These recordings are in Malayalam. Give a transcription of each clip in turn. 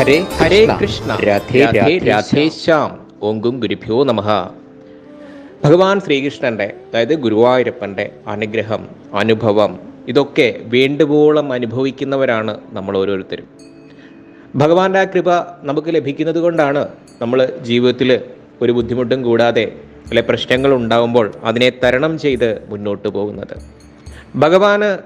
ഹരേ ഹരേ കൃഷ്ണ. രാധേ രാധേ രാധേ ശ്യാം. ഓങ്കും ഗുരുഭ്യോ നമ. ഭഗവാൻ ശ്രീകൃഷ്ണന്റെ അതായത് ഗുരുവായൂരപ്പന്റെ അനുഗ്രഹം അനുഭവം ഇതൊക്കെ വേണ്ടുവോളം അനുഭവിക്കുന്നവരാണ് നമ്മൾ ഓരോരുത്തരും. ഭഗവാന്റെ ആ കൃപ നമുക്ക് ലഭിക്കുന്നത് കൊണ്ടാണ് നമ്മൾ ജീവിതത്തിൽ ഒരു ബുദ്ധിമുട്ടും കൂടാതെ അല്ലെ പ്രശ്നങ്ങൾ ഉണ്ടാകുമ്പോൾ അതിനെ തരണം ചെയ്ത് മുന്നോട്ട് പോകുന്നത്. ഭഗവാന്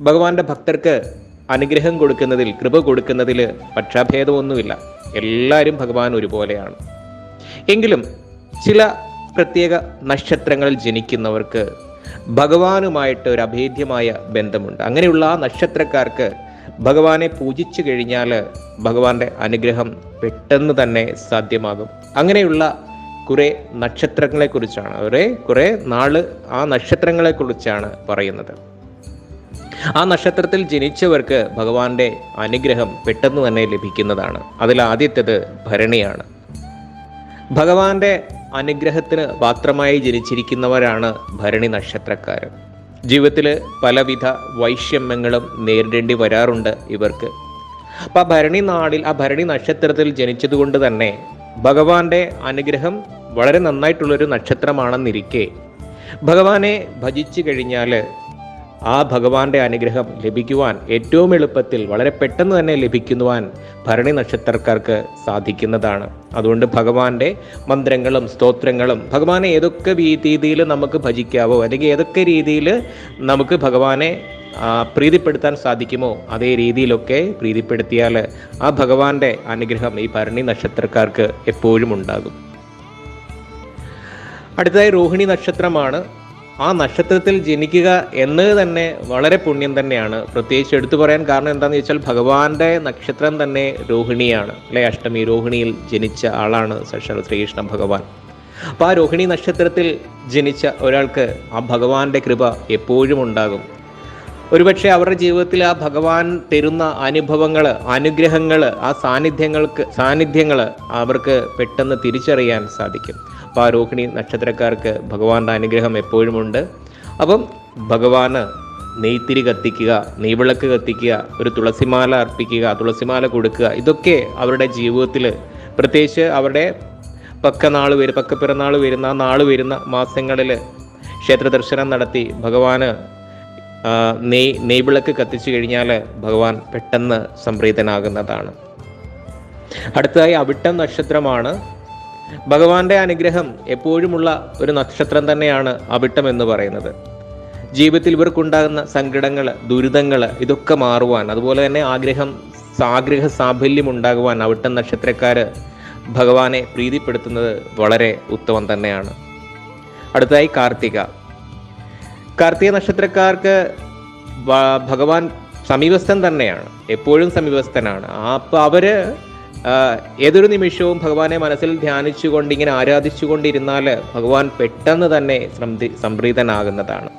ഭഗവാന്റെ ഭക്തർക്ക് അനുഗ്രഹം കൊടുക്കുന്നതിൽ കൃപ കൊടുക്കുന്നതിൽ പക്ഷാഭേദമൊന്നുമില്ല. എല്ലാവരും ഭഗവാൻ ഒരുപോലെയാണ്. എങ്കിലും ചില പ്രത്യേക നക്ഷത്രങ്ങളിൽ ജനിക്കുന്നവർക്ക് ഭഗവാനുമായിട്ട് ഒരു അഭേദ്യമായ ബന്ധമുണ്ട്. അങ്ങനെയുള്ള ആ നക്ഷത്രക്കാർക്ക് ഭഗവാനെ പൂജിച്ചു കഴിഞ്ഞാൽ ഭഗവാന്റെ അനുഗ്രഹം പെട്ടെന്ന് തന്നെ സാധ്യമാകും. അങ്ങനെയുള്ള കുറേ നക്ഷത്രങ്ങളെക്കുറിച്ചാണ് അവരെ കുറേ നാൾ ആ നക്ഷത്രങ്ങളെക്കുറിച്ചാണ് പറയുന്നത്. ആ നക്ഷത്രത്തിൽ ജനിച്ചവർക്ക് ഭഗവാന്റെ അനുഗ്രഹം പെട്ടെന്ന് തന്നെ ലഭിക്കുന്നതാണ്. അതിൽ ആദ്യത്തേത് ഭരണിയാണ്. ഭഗവാന്റെ അനുഗ്രഹത്തിന് പാത്രമായി ജനിച്ചിരിക്കുന്നവരാണ് ഭരണി നക്ഷത്രക്കാർ ജീവിതത്തിൽ പലവിധ വൈഷമ്യങ്ങളും നേരിടേണ്ടി വരാറുണ്ട് ഇവർക്ക്. അപ്പം ആ ഭരണി നാടിൽ ആ ഭരണി നക്ഷത്രത്തിൽ ജനിച്ചതുകൊണ്ട് തന്നെ ഭഗവാന്റെ അനുഗ്രഹം വളരെ നന്നായിട്ടുള്ളൊരു നക്ഷത്രമാണെന്നിരിക്കെ ഭഗവാനെ ഭജിച്ചു കഴിഞ്ഞാൽ ആ ഭഗവാന്റെ അനുഗ്രഹം ലഭിക്കുവാൻ ഏറ്റവും എളുപ്പത്തിൽ വളരെ പെട്ടെന്ന് തന്നെ ലഭിക്കുവാൻ ഭരണി നക്ഷത്രക്കാർക്ക് സാധിക്കുന്നതാണ്. അതുകൊണ്ട് ഭഗവാന്റെ മന്ത്രങ്ങളും സ്തോത്രങ്ങളും ഭഗവാനെ ഏതൊക്കെ രീതിയിൽ നമുക്ക് ഭജിക്കാവോ അല്ലെങ്കിൽ ഏതൊക്കെ രീതിയിൽ നമുക്ക് ഭഗവാനെ പ്രീതിപ്പെടുത്താൻ സാധിക്കുമോ അതേ രീതിയിലൊക്കെ പ്രീതിപ്പെടുത്തിയാൽ ആ ഭഗവാന്റെ അനുഗ്രഹം ഈ ഭരണി നക്ഷത്രക്കാർക്ക് എപ്പോഴും ഉണ്ടാകും. അടുത്തതായി രോഹിണി നക്ഷത്രമാണ്. ആ നക്ഷത്രത്തിൽ ജനിക്കുക എന്നത് തന്നെ വളരെ പുണ്യം തന്നെയാണ്. പ്രത്യേകിച്ച് എടുത്തു പറയാൻ കാരണം എന്താണെന്ന് ചോദിച്ചാൽ ഭഗവാന്റെ നക്ഷത്രം തന്നെ രോഹിണിയാണ്. അല്ലെ? അഷ്ടമി രോഹിണിയിൽ ജനിച്ച ആളാണ് സക്ഷാൽ ശ്രീകൃഷ്ണ ഭഗവാൻ. അപ്പോൾ ആ രോഹിണി നക്ഷത്രത്തിൽ ജനിച്ച ഒരാൾക്ക് ആ ഭഗവാന്റെ കൃപ എപ്പോഴും ഉണ്ടാകും. ഒരുപക്ഷെ അവരുടെ ജീവിതത്തിൽ ആ ഭഗവാൻ തരുന്ന അനുഭവങ്ങൾ അനുഗ്രഹങ്ങൾ ആ സാന്നിധ്യങ്ങൾക്ക് സാന്നിധ്യങ്ങൾ അവർക്ക് പെട്ടെന്ന് തിരിച്ചറിയാൻ സാധിക്കും. അപ്പോൾ രോഹിണി നക്ഷത്രക്കാർക്ക് ഭഗവാന്റെ അനുഗ്രഹം എപ്പോഴുമുണ്ട്. അപ്പം ഭഗവാന് നെയ്ത്തിരി കത്തിക്കുക നെയ്വിളക്ക് കത്തിക്കുക ഒരു തുളസിമാല അർപ്പിക്കുക തുളസിമാല കൊടുക്കുക ഇതൊക്കെ അവരുടെ ജീവിതത്തിൽ പ്രത്യേകിച്ച് അവരുടെ പക്ക നാൾ വരും പക്ക പിറന്നാൾ വരുന്ന നാൾ വരുന്ന മാസങ്ങളിൽ ക്ഷേത്ര ദർശനം നടത്തി ഭഗവാന് നെയ് നെയ്വിളക്ക് കത്തിച്ചു കഴിഞ്ഞാൽ ഭഗവാൻ പെട്ടെന്ന് സംപ്രീതനാകുന്നതാണ്. അടുത്തതായി അവിട്ടം നക്ഷത്രമാണ്. ഭഗവാന്റെ അനുഗ്രഹം എപ്പോഴുമുള്ള ഒരു നക്ഷത്രം തന്നെയാണ് അവിട്ടം എന്ന് പറയുന്നത്. ജീവിതത്തിൽ ഇവർക്കുണ്ടാകുന്ന സങ്കടങ്ങൾ ദുരിതങ്ങൾ ഇതൊക്കെ മാറുവാൻ അതുപോലെ തന്നെ ആഗ്രഹം ആഗ്രഹ സാഫല്യം ഉണ്ടാകുവാൻ അവിട്ടം നക്ഷത്രക്കാർ ഭഗവാനെ പ്രീതിപ്പെടുത്തുന്നത് വളരെ ഉത്തമം തന്നെയാണ്. അടുത്തതായി കാർത്തിക. കാർത്തിക നക്ഷത്രക്കാർക്ക് ഭഗവാൻ സമീപസ്ഥൻ തന്നെയാണ് എപ്പോഴും സമീപസ്ഥനാണ്. അപ്പോൾ അവർ ആ, ഏതൊരു നിമിഷവും ഭഗവാനെ മനസ്സിൽ ധ്യാനിച്ചുകൊണ്ട് ഇങ്ങനെ ആരാധിച്ചുകൊണ്ടിരുന്നാൽ ഭഗവാൻ പെട്ടെന്ന് തന്നെ സംതി സംപ്രീതനാകുന്നതാണ്.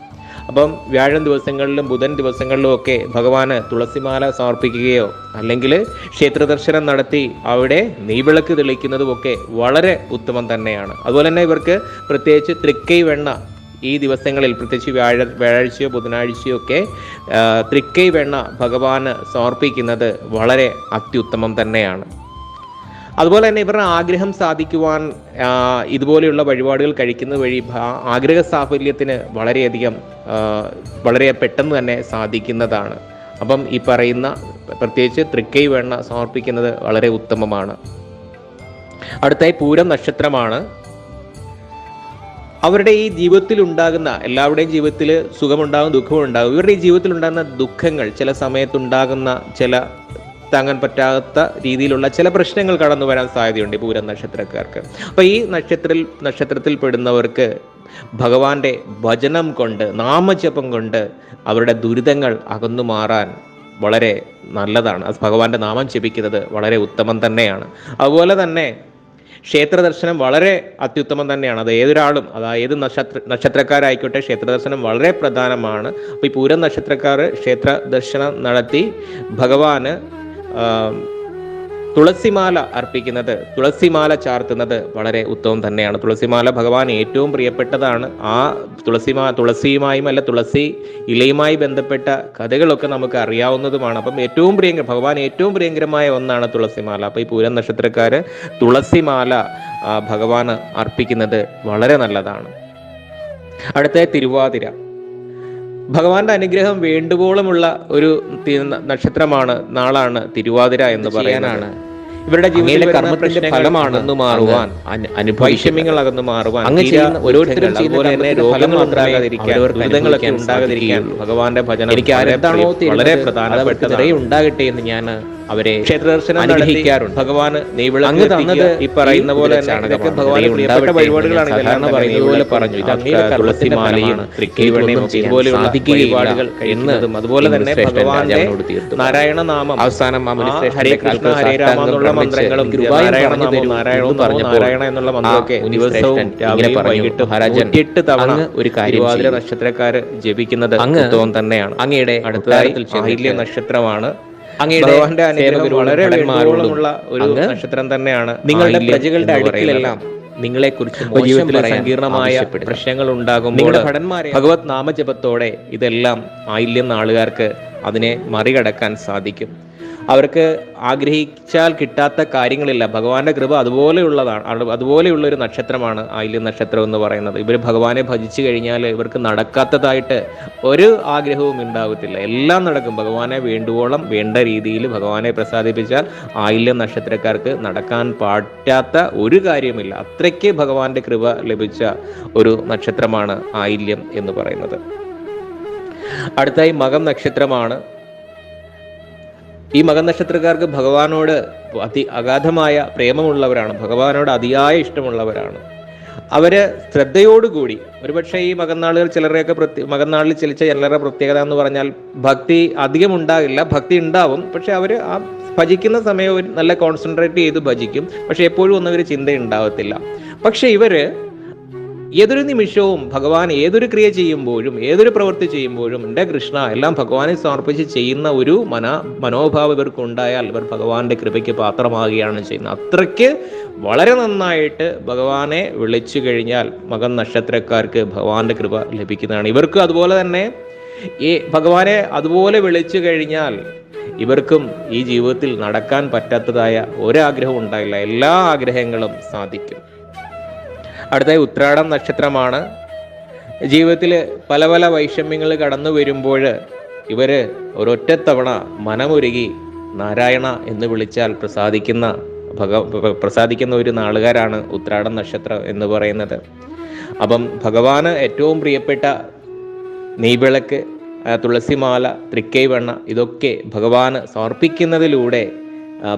അപ്പം വ്യാഴം ദിവസങ്ങളിലും ബുധൻ ദിവസങ്ങളിലും ഒക്കെ ഭഗവാന് തുളസിമാല സമർപ്പിക്കുകയോ അല്ലെങ്കിൽ ക്ഷേത്ര ദർശനം നടത്തി അവിടെ നെയ്വിളക്ക് തെളിക്കുന്നതും ഒക്കെ വളരെ ഉത്തമം തന്നെയാണ്. അതുപോലെ തന്നെ ഇവർക്ക് പ്രത്യേകിച്ച് തൃക്കൈ വെണ്ണ ഈ ദിവസങ്ങളിൽ പ്രത്യേകിച്ച് വ്യാഴ വ്യാഴാഴ്ചയോ ബുധനാഴ്ചയോ ഒക്കെ തൃക്കൈ വെണ്ണ ഭഗവാന് സമർപ്പിക്കുന്നത് വളരെ അത്യുത്തമം തന്നെയാണ്. അതുപോലെ തന്നെ ഇവരുടെ ആഗ്രഹം സാധിക്കുവാൻ ഇതുപോലെയുള്ള വഴിപാടുകൾ കഴിക്കുന്നത് വഴി ആഗ്രഹ സാഫല്യത്തിന് വളരെയധികം വളരെ പെട്ടെന്ന് തന്നെ സാധിക്കുന്നതാണ്. അപ്പം ഈ പറയുന്ന പ്രത്യേകിച്ച് തൃക്കൈ വെണ്ണ സമർപ്പിക്കുന്നത് വളരെ ഉത്തമമാണ്. അടുത്തായി പൂരം നക്ഷത്രമാണ്. അവരുടെ ഈ ജീവിതത്തിൽ ഉണ്ടാകുന്ന എല്ലാവരുടെയും ജീവിതത്തിൽ സുഖമുണ്ടാകും ദുഃഖമുണ്ടാകും ഇവരുടെ ഈ ജീവിതത്തിൽ ഉണ്ടാകുന്ന ദുഃഖങ്ങൾ ചില സമയത്തുണ്ടാകുന്ന ചില താങ്ങാൻ പറ്റാത്ത രീതിയിലുള്ള ചില പ്രശ്നങ്ങൾ കടന്നു വരാൻ സാധ്യതയുണ്ട് പൂരം നക്ഷത്രക്കാർക്ക്. അപ്പോൾ ഈ നക്ഷത്രത്തിൽ നക്ഷത്രത്തിൽ പെടുന്നവർക്ക് ഭഗവാന്റെ ഭജനം കൊണ്ട് നാമജപം കൊണ്ട് അവരുടെ ദുരിതങ്ങൾ അകന്നു മാറാൻ വളരെ നല്ലതാണ്. അത് ഭഗവാന്റെ നാമം ജപിക്കുന്നത് വളരെ ഉത്തമം തന്നെയാണ്. അതുപോലെ തന്നെ ക്ഷേത്ര ദർശനം വളരെ അത്യുത്തമം തന്നെയാണ്. അത് ഏതൊരാളും അതായത് ഏത് നക്ഷത്ര നക്ഷത്രക്കാരായിക്കോട്ടെ ക്ഷേത്ര ദർശനം വളരെ പ്രധാനമാണ്. അപ്പോൾ ഈ പൂരം നക്ഷത്രക്കാർ ക്ഷേത്ര ദർശനം നടത്തി ഭഗവാന് തുളസിമാല അർപ്പിക്കുന്നത് തുളസിമാല ചാർത്തുന്നത് വളരെ ഉത്തമം തന്നെയാണ്. തുളസിമാല ഭഗവാൻ ഏറ്റവും പ്രിയപ്പെട്ടതാണ്. ആ തുളസിമാ തുളസിയുമായും അല്ല തുളസി ഇലയുമായി ബന്ധപ്പെട്ട കഥകളൊക്കെ നമുക്ക് അറിയാവുന്നതുമാണ്. അപ്പം ഏറ്റവും പ്രിയങ്കര ഭഗവാൻ ഏറ്റവും പ്രിയങ്കരമായ ഒന്നാണ് തുളസിമാല. അപ്പോൾ ഈ പൂരം നക്ഷത്രക്കാര് തുളസിമാല ഭഗവാന് അർപ്പിക്കുന്നത് വളരെ നല്ലതാണ്. അടുത്ത തിരുവാതിര. ഭഗവാന്റെ അനുഗ്രഹം വേണ്ടുവോളമുള്ള ഒരു നക്ഷത്രമാണ് നാളാണ് തിരുവാതിര എന്ന് പറയാനാണ് ഇവരുടെ ജീവിതത്തിലെ കർമ്മത്തിന്റെ ഫലമാണ് അകന്നു മാറുവാൻ വൈഷമ്യങ്ങൾ അകന്നു മാറുവാൻ അങ്ങ് തീരാ ചെയ്യുന്ന ഓരോരുത്തരും ദുഃഖങ്ങൾ, ചെയ്യുന്ന അതുപോലെ തന്നെ കർമ്മത്തിന്റെ രോഗങ്ങൾ ഉണ്ടാകാതിരിക്കാൻ ദുരിതങ്ങളൊക്കെ ഉണ്ടാകാതിരിക്കാൻ ഭഗവാന്റെ ഭജനം എനിക്ക് ആരെന്താണോ വളരെ നിറയെ ഉണ്ടാകട്ടെ എന്ന് ഞാൻ അവരെ ക്ഷേത്ര ദർശനം അനുഗ്രഹിക്കാറുണ്ട്. ഭഗവാന് അങ്ങ്. തന്നത് ഈ പറയുന്ന പോലെ ഭഗവാന് പ്രിയപ്പെട്ട വഴിപാടുകളാണ് പറയുന്നത് പോലെ പറഞ്ഞു. ഇത് അങ്ങയുടെ തുളസിമാലയും ഇതുപോലെയുള്ള വഴിപാടുകൾ എന്ന് കഴിക്കുന്നതും അതുപോലെ തന്നെ ഭഗവാന്റെ നാരായണ നാമം അവസാനം ആ ആ മുനിശ്രേഷ്ഠന്റെ ഹരേ കൃഷ്ണ ഹരേ രാമ എന്നുള്ള മന്ത്രങ്ങളും നാരായണ നാമം നാരായണ എന്നുള്ള മന്ത്രമൊക്കെ ദിവസവും വൈകിട്ടും തവണ ഒരു കാര്യം തിരുവാതിര ചെയ്യൂ. നക്ഷത്രക്കാര് ജപിക്കുന്നത് അങ്ങ് തന്നെയാണ് അങ്ങയുടെ അടുത്തതായി നക്ഷത്രമാണ് അങ്ങയുടെ വളരെ ഒരു നക്ഷത്രം തന്നെയാണ് നിങ്ങളുടെ പ്രജകളുടെ അടുക്കിലെല്ലാം കുറിച്ച് നിങ്ങളെക്കുറിച്ച് മോശം സങ്കീർണമായ പ്രശ്നങ്ങൾ ഉണ്ടാകുമ്പോൾ നിങ്ങളുടെ ഭടന്മാരെ ഭഗവത് നാമജപത്തോടെ ഇതെല്ലാം ആയില്യം നാളുകാർക്ക് അതിനെ മറികടക്കാൻ സാധിക്കും. അവർക്ക് ആഗ്രഹിച്ചാൽ കിട്ടാത്ത കാര്യങ്ങളില്ല. ഭഗവാന്റെ കൃപ അതുപോലെയുള്ളതാണ് അതുപോലെയുള്ള ഒരു നക്ഷത്രമാണ് ആയില്യം നക്ഷത്രം എന്ന് പറയുന്നത്. ഇവർ ഭഗവാനെ ഭജിച്ചു കഴിഞ്ഞാൽ ഇവർക്ക് നടക്കാത്തതായിട്ട് ഒരു ആഗ്രഹവും ഉണ്ടാകത്തില്ല എല്ലാം നടക്കും. ഭഗവാനെ വേണ്ടുവോളം വേണ്ട രീതിയിൽ ഭഗവാനെ പ്രസാദിപ്പിച്ചാൽ ആയില്യം നക്ഷത്രക്കാർക്ക് നടക്കാൻ പാറ്റാത്ത ഒരു കാര്യമില്ല അത്രയ്ക്ക് ഭഗവാന്റെ കൃപ ലഭിച്ച ഒരു നക്ഷത്രമാണ് ആയില്യം എന്ന് പറയുന്നത്. അടുത്തായി മകം നക്ഷത്രമാണ്. ഈ മകൻ നക്ഷത്രക്കാർക്ക് ഭഗവാനോട് അതി അഗാധമായ പ്രേമമുള്ളവരാണ്. ഭഗവാനോട് അതിയായ ഇഷ്ടമുള്ളവരാണ്. അവർ ശ്രദ്ധയോടുകൂടി ഒരുപക്ഷെ ഈ മകന്നാളുകൾ ചിലരെയൊക്കെ പ്രത്യേക മകന്നാളിൽ ചലിച്ച ചിലരുടെ പ്രത്യേകത എന്ന് പറഞ്ഞാൽ ഭക്തി അധികം ഉണ്ടാകില്ല ഭക്തി ഉണ്ടാവും. പക്ഷെ അവർ ആ ഭജിക്കുന്ന സമയം നല്ല കോൺസെൻട്രേറ്റ് ചെയ്ത് ഭജിക്കും. പക്ഷെ എപ്പോഴും ഒന്നും ഒരു ചിന്ത ഉണ്ടാവത്തില്ല. പക്ഷെ ഇവർ ഏതൊരു നിമിഷവും ഭഗവാൻ ഏതൊരു ക്രിയ ചെയ്യുമ്പോഴും ഏതൊരു പ്രവൃത്തി ചെയ്യുമ്പോഴും എന്റെ കൃഷ്ണ എല്ലാം ഭഗവാനെ സമർപ്പിച്ച് ചെയ്യുന്ന ഒരു മന മനോഭാവം ഇവർക്ക് ഉണ്ടായാൽ ഇവർ ഭഗവാന്റെ കൃപയ്ക്ക് പാത്രമാകുകയാണ് ചെയ്യുന്നത്. അത്രയ്ക്ക് വളരെ നന്നായിട്ട് ഭഗവാനെ വിളിച്ചു കഴിഞ്ഞാൽ മകൻ നക്ഷത്രക്കാർക്ക് ഭഗവാന്റെ കൃപ ലഭിക്കുന്നതാണ്. ഇവർക്ക് അതുപോലെ തന്നെ ഈ ഭഗവാനെ അതുപോലെ വിളിച്ചു കഴിഞ്ഞാൽ ഇവർക്കും ഈ ജീവിതത്തിൽ നടക്കാൻ പറ്റാത്തതായ ഒരാഗ്രഹവും ഉണ്ടായില്ല എല്ലാ ആഗ്രഹങ്ങളും സാധിക്കും. അടുത്തായി ഉത്രാടം നക്ഷത്രമാണ്. ജീവിതത്തിൽ പല പല വൈഷമ്യങ്ങൾ കടന്നു വരുമ്പോൾ ഇവർ ഒരൊറ്റത്തവണ മനമൊരുകി നാരായണ എന്ന് വിളിച്ചാൽ പ്രസാദിക്കുന്ന ഭഗ പ്രസാദിക്കുന്ന ഒരു നാളുകാരാണ് ഉത്രാടം നക്ഷത്രം എന്ന് പറയുന്നത്. അപ്പം ഭഗവാന് ഏറ്റവും പ്രിയപ്പെട്ട നെയ്വിളക്ക് തുളസിമാല തൃക്കൈവെണ്ണ ഇതൊക്കെ ഭഗവാന് സമർപ്പിക്കുന്നതിലൂടെ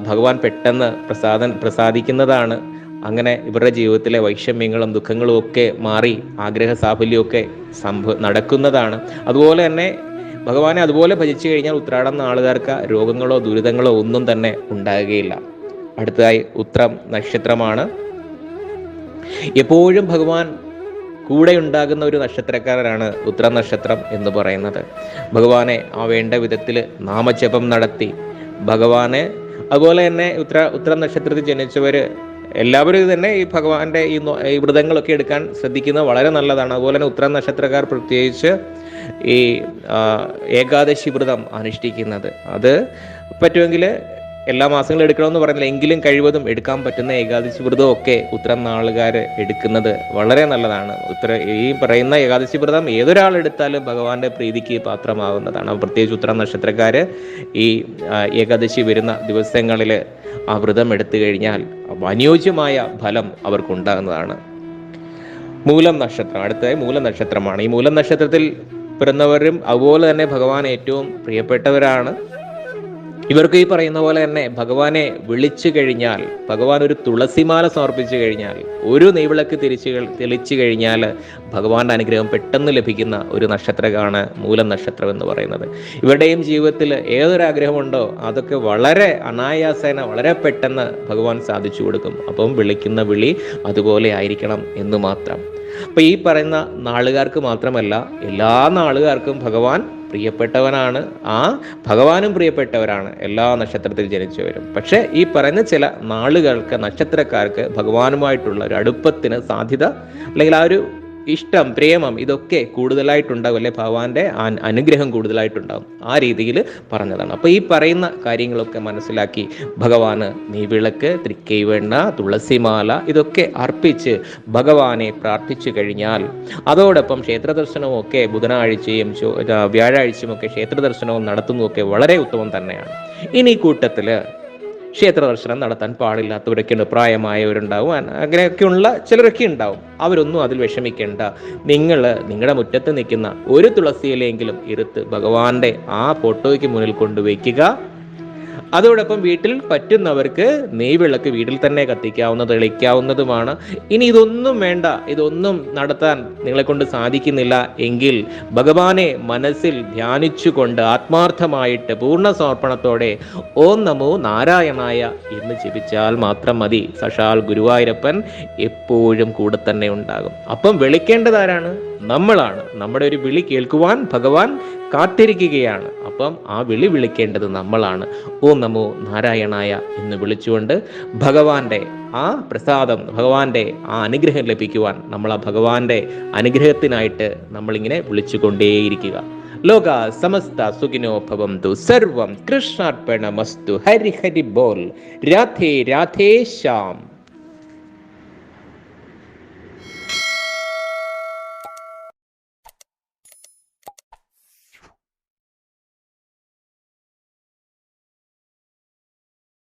ഭഗവാൻ പെട്ടെന്ന് പ്രസാദൻ പ്രസാദിക്കുന്നതാണ്. അങ്ങനെ ഇവരുടെ ജീവിതത്തിലെ വൈഷമ്യങ്ങളും ദുഃഖങ്ങളും ഒക്കെ മാറി ആഗ്രഹ സാഫല്യമൊക്കെ സംഭവ നടക്കുന്നതാണ്. അതുപോലെ തന്നെ ഭഗവാനെ അതുപോലെ ഭജിച്ചു കഴിഞ്ഞാൽ ഉത്രാടം നാളുകാർക്ക് രോഗങ്ങളോ ദുരിതങ്ങളോ ഒന്നും തന്നെ ഉണ്ടാകുകയില്ല. അടുത്തതായി ഉത്രം നക്ഷത്രമാണ്. എപ്പോഴും ഭഗവാൻ കൂടെ ഉണ്ടാകുന്ന ഒരു നക്ഷത്രക്കാരനാണ് ഉത്ര നക്ഷത്രം എന്ന് പറയുന്നത്. ഭഗവാനെ ആ വേണ്ട വിധത്തിൽ നാമജപം നടത്തി ഭഗവാനെ അതുപോലെ തന്നെ ഉത്ര ഉത്ര നക്ഷത്രത്തിൽ ജനിച്ചവര് എല്ലാവരും തന്നെ ഈ ഭഗവാന്റെ ഈ ഈ വ്രതങ്ങളൊക്കെ എടുക്കാൻ ശ്രദ്ധിക്കുന്നത് വളരെ നല്ലതാണ്. അതുപോലെ തന്നെ ഉത്തര നക്ഷത്രക്കാർ പ്രത്യേകിച്ച് ഈ ഏകാദശി വ്രതം അനുഷ്ഠിക്കുന്നത്. അത് പറ്റുമെങ്കിൽ എല്ലാ മാസങ്ങളും എടുക്കണമെന്ന് പറയുന്നില്ല എങ്കിലും കഴിവതും എടുക്കാൻ പറ്റുന്ന ഏകാദശി വ്രതം ഒക്കെ ഉത്തരം നാളുകാർ എടുക്കുന്നത് വളരെ നല്ലതാണ്. ഉത്തര ഈ പറയുന്ന ഏകാദശി വ്രതം ഏതൊരാൾ എടുത്താലും ഭഗവാന്റെ പ്രീതിക്ക് പാത്രമാകുന്നതാണ് പ്രത്യേകിച്ച് ഉത്തരം നക്ഷത്രക്കാർ ഈ ഏകാദശി വരുന്ന ദിവസങ്ങളിൽ ആ വ്രതം എടുത്തു കഴിഞ്ഞാൽ അനുയോജ്യമായ ഫലം അവർക്കുണ്ടാകുന്നതാണ്. മൂലം നക്ഷത്രം അടുത്തതായി മൂലം നക്ഷത്രമാണ്. ഈ മൂലം നക്ഷത്രത്തിൽ പിറന്നവരും അതുപോലെ തന്നെ ഭഗവാൻ ഏറ്റവും പ്രിയപ്പെട്ടവരാണ്. ഇവർക്ക് ഈ പറയുന്ന പോലെ തന്നെ ഭഗവാനെ വിളിച്ചു കഴിഞ്ഞാൽ ഭഗവാൻ ഒരു തുളസിമാല സമർപ്പിച്ചു കഴിഞ്ഞാൽ ഒരു നെയ്വിളക്ക് തിരിച്ചു തെളിച്ചു കഴിഞ്ഞാൽ ഭഗവാന്റെ അനുഗ്രഹം പെട്ടെന്ന് ലഭിക്കുന്ന ഒരു നക്ഷത്രമാണ് മൂലം നക്ഷത്രം എന്ന് പറയുന്നത്. ഇവരുടെയും ജീവിതത്തിൽ ഏതൊരു ഏതൊരാഗ്രഹമുണ്ടോ അതൊക്കെ വളരെ അനായാസേന വളരെ പെട്ടെന്ന് ഭഗവാൻ സാധിച്ചു കൊടുക്കും. അപ്പം വിളിക്കുന്ന വിളി അതുപോലെ ആയിരിക്കണം എന്ന് മാത്രം. അപ്പം ഈ പറയുന്ന നാളുകാർക്ക് മാത്രമല്ല എല്ലാ നാളുകാർക്കും ഭഗവാൻ പ്രിയപ്പെട്ടവനാണ്. ആ ഭഗവാനും പ്രിയപ്പെട്ടവരാണ്. എല്ലാ നക്ഷത്രത്തിൽ ജനിച്ചവരും. പക്ഷേ ഈ പറയുന്ന ചില നാളുകൾക്ക് നക്ഷത്രക്കാർക്ക് ഭഗവാനുമായിട്ടുള്ള ഒരു അടുപ്പത്തിന് സാധ്യത അല്ലെങ്കിൽ ആ ഒരു ഇഷ്ടം പ്രേമം ഇതൊക്കെ കൂടുതലായിട്ടുണ്ടാകും അല്ലെ? ഭഗവാന്റെ അനുഗ്രഹം കൂടുതലായിട്ടുണ്ടാകും. ആ രീതിയിൽ പറഞ്ഞതാണ്. അപ്പോൾ ഈ പറയുന്ന കാര്യങ്ങളൊക്കെ മനസ്സിലാക്കി ഭഗവാന് നീവിളക്ക് തൃക്കൈവെണ്ണ തുളസിമാല ഇതൊക്കെ അർപ്പിച്ച് ഭഗവാനെ പ്രാർത്ഥിച്ചു കഴിഞ്ഞാൽ അതോടൊപ്പം ക്ഷേത്ര ദർശനവും ഒക്കെ ബുധനാഴ്ചയും വ്യാഴാഴ്ചയും ഒക്കെ ക്ഷേത്ര ദർശനവും നടത്തുന്നതൊക്കെ വളരെ ഉത്തമം തന്നെയാണ്. ഇനി കൂട്ടത്തിൽ ക്ഷേത്ര ദർശനം നടത്താൻ പാടില്ലാത്തവരൊക്കെ ഉണ്ട് പ്രായമായവരുണ്ടാവും അങ്ങനെയൊക്കെയുള്ള ചിലരൊക്കെ ഉണ്ടാവും. അവരൊന്നും അതിൽ വിഷമിക്കേണ്ട. നിങ്ങൾ നിങ്ങളുടെ മുറ്റത്ത് നിൽക്കുന്ന ഒരു തുളസിയിലെങ്കിലും ഇരുത്ത് ഭഗവാന്റെ ആ ഫോട്ടോയ്ക്ക് മുന്നിൽ കൊണ്ടുവയ്ക്കുക. അതോടൊപ്പം വീട്ടിൽ പറ്റുന്നവർക്ക് നെയ്വിളക്ക് വീട്ടിൽ തന്നെ കത്തിക്കാവുന്ന തെളിക്കാവുന്നതുമാണ്. ഇനി ഇതൊന്നും വേണ്ട. ഇതൊന്നും നടത്താൻ നിങ്ങളെ കൊണ്ട് സാധിക്കുന്നില്ല എങ്കിൽ ഭഗവാനെ മനസ്സിൽ ധ്യാനിച്ചുകൊണ്ട് ആത്മാർത്ഥമായിട്ട് പൂർണ സമർപ്പണത്തോടെ ഓം നമോ നാരായണായ എന്ന് ജപിച്ചാൽ മാത്രം മതി. സഷാൽ ഗുരുവായൂരപ്പൻ എപ്പോഴും കൂടെ തന്നെ ഉണ്ടാകും. അപ്പം വിളിക്കേണ്ടതാരാണ് നമ്മളാണ്. നമ്മുടെ ഒരു വിളി കേൾക്കുവാൻ ഭഗവാൻ കാത്തിരിക്കുകയാണ്. അപ്പം ആ വിളി വിളിക്കേണ്ടത് നമ്മളാണ്. ഓ നമോ നാരായണായ എന്ന് വിളിച്ചുകൊണ്ട് ഭഗവാന്റെ ആ പ്രസാദം ഭഗവാന്റെ ആ അനുഗ്രഹം ലഭിക്കുവാൻ നമ്മൾ ആ ഭഗവാന്റെ അനുഗ്രഹത്തിനായിട്ട് നമ്മളിങ്ങനെ വിളിച്ചുകൊണ്ടേയിരിക്കുക. ലോക സമസ്ത സുഖിനോ ഭവന്തു. സർവം കൃഷ്ണാർപ്പണമസ്തു. ഹരി ഹരി ബോൽ രാധേ രാധേ ശ്യാം.